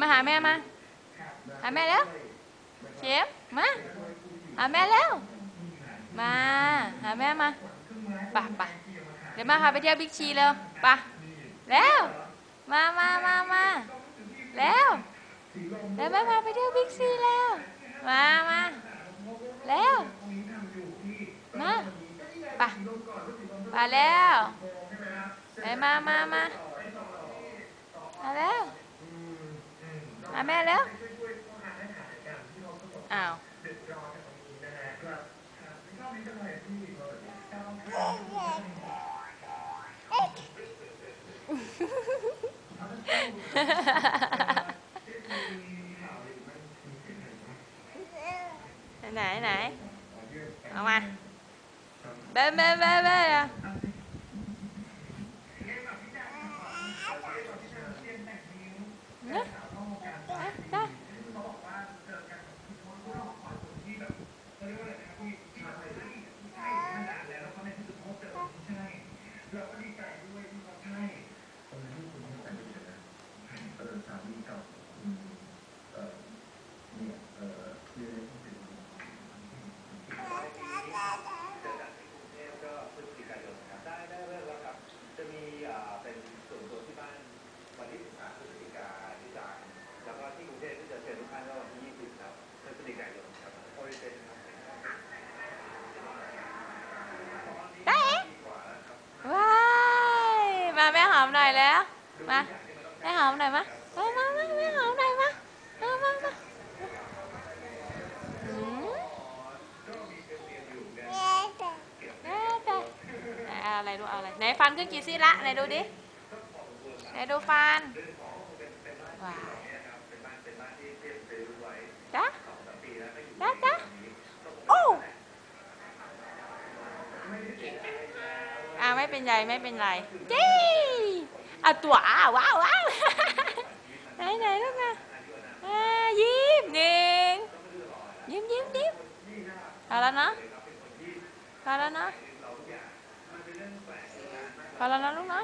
มาหาแม่มา หาแม่แล้วเชฟมา หาแม่แล้ว มา หาแม่มาไป่ะปะเดี๋ยวมาพาไปเที่ยวบิ๊กซีเร็วป่ะแล้ว มามามามาแล้วเดี๋ยวแม่พาไปเที่ยวบิ๊กซีแล้ว มามาแล้วมาป่ะไปแล้วไหนมามามามาแล้ว มาแม่แล้ว อ้าวไหนไหนเอามาเบ้เบ้เบ้เบ้อะเนอะอะได้ได้เอ๊ะว้ายมา แม่หอมหน่อยแล้ว มา แม่หอมหน่อยมามามามาแม่หอมหน่อยมามามามาอืมได้ได้ไหนเอาอะไรดูเอาอะไรไหนฟันขึ้นกี่ซี่ละไหนดูดิไหนดูฟันว้าวจ้ะจ้ะจ้ะโอ้อ่าไม่ เป็นไรไม่เป็นไรจีเอาตัวอ้าวว้าวว้าวไหนไหนลูกนะยิ้มหนึ่งยิ้มยิ้มยิ้มพอแล้วนะพอแล้วนะพอแล้วนะลูกนะ